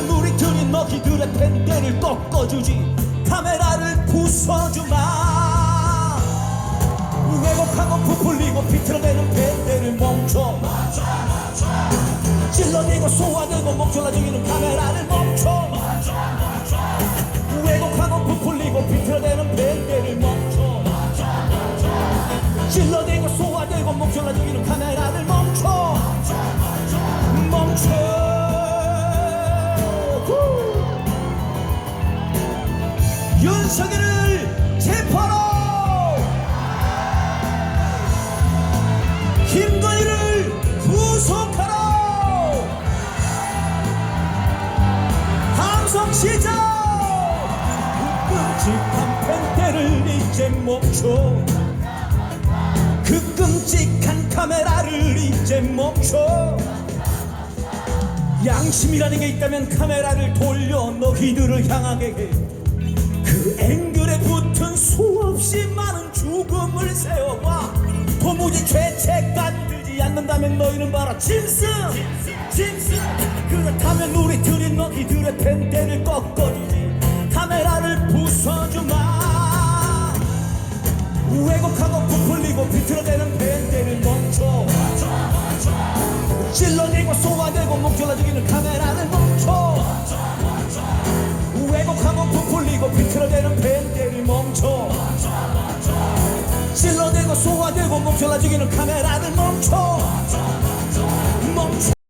그렇다면 우리 둘이 너희들의 밴드를 꺾어주지. 카메라를 부숴주마. 왜곡하고 부풀리고 비틀어대는 밴드를 멈춰. 찔러대고 쏘아대고 목졸라 죽이는 카메라를 멈춰. 왜곡하고 부풀리고 비틀어대는 밴드를 멈춰. 찔러대고 쏘아대고 목졸라 죽이는 카메라를 멈춰. 멈춰. 후. 윤석열을 체포하라! 김건희를 구속하라! 함성시장 그 끔찍한 팬대를 이제 멈춰. 그 끔찍한 카메라를 이제 멈춰. 양심이라는 게 있다면 카메라를 돌려 너희들을 향하게 해 죽음을 세워봐 도무지 죄책감 들지 않는다면 너희는 봐라 짐승. 짐승. 그렇다면 우리 둘이 너희들의 팬대를 꺾어주지. 카메라를 부숴주마. 왜곡하고 부풀리고 비틀어대는 밴드를 멈춰. 찔러내고 쏘아대고 목졸라 죽이는 카메라를 멈춰 쏘아대고 목졸라 죽이는 카메라를 멈춰